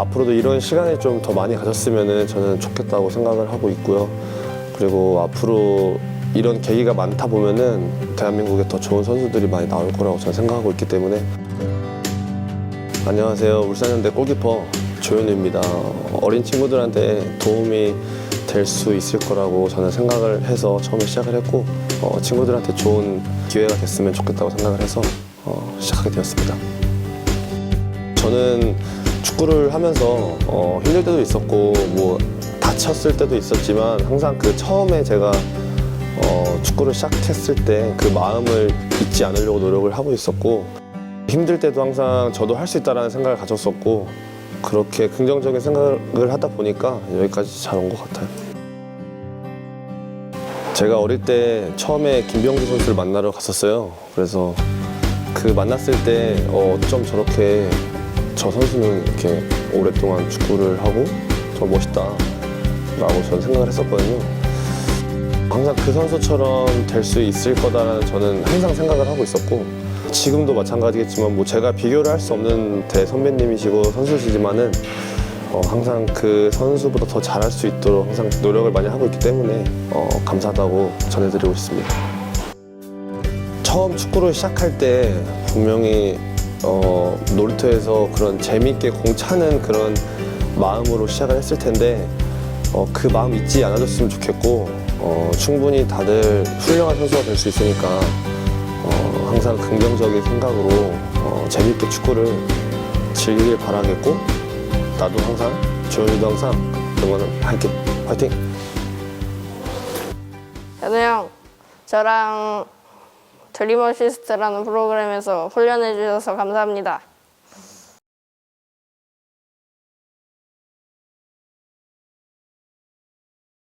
앞으로도 이런 시간을 좀 더 많이 가졌으면 저는 좋겠다고 생각을 하고 있고요. 그리고 앞으로 이런 계기가 많다 보면은 대한민국에 더 좋은 선수들이 많이 나올 거라고 저는 생각하고 있기 때문에 안녕하세요. 울산현대 골키퍼 조현우입니다. 어린 친구들한테 도움이 될 수 있을 거라고 저는 생각을 해서 처음에 시작을 했고 어, 친구들한테 좋은 기회가 됐으면 좋겠다고 생각을 해서 어, 시작하게 되었습니다. 저는 축구를 하면서 어, 힘들 때도 있었고 뭐 다쳤을 때도 있었지만 항상 그 처음에 제가 어, 축구를 시작했을 때 그 마음을 잊지 않으려고 노력을 하고 있었고 힘들 때도 항상 저도 할 수 있다라는 생각을 가졌었고 그렇게 긍정적인 생각을 하다 보니까 여기까지 잘 온 것 같아요. 제가 어릴 때 처음에 김병기 선수를 만나러 갔었어요. 그래서 그 만났을 때 어, 어쩜 저렇게 저 선수는 이렇게 오랫동안 축구를 하고 저 멋있다 라고 저는 생각을 했었거든요. 항상 그 선수처럼 될 수 있을 거다라는 저는 항상 생각을 하고 있었고 지금도 마찬가지겠지만 뭐 제가 비교를 할 수 없는 대 선배님이시고 선수시지만은 어, 항상 그 선수보다 더 잘할 수 있도록 항상 노력을 많이 하고 있기 때문에 어, 감사하다고 전해드리고 싶습니다. 처음 축구를 시작할 때 분명히 어, 놀이터에서 그런 재밌게 공 차는 그런 마음으로 시작을 했을 텐데 어, 그 마음 잊지 않아줬으면 좋겠고 어, 충분히 다들 훌륭한 선수가 될 수 있으니까 어, 항상 긍정적인 생각으로 어, 재밌게 축구를 즐기길 바라겠고 나도 항상 조현이도 항상 응원을 할게 화이팅! 현우 형, 저랑 드림 어시스트라는 프로그램에서 훈련해 주셔서 감사합니다.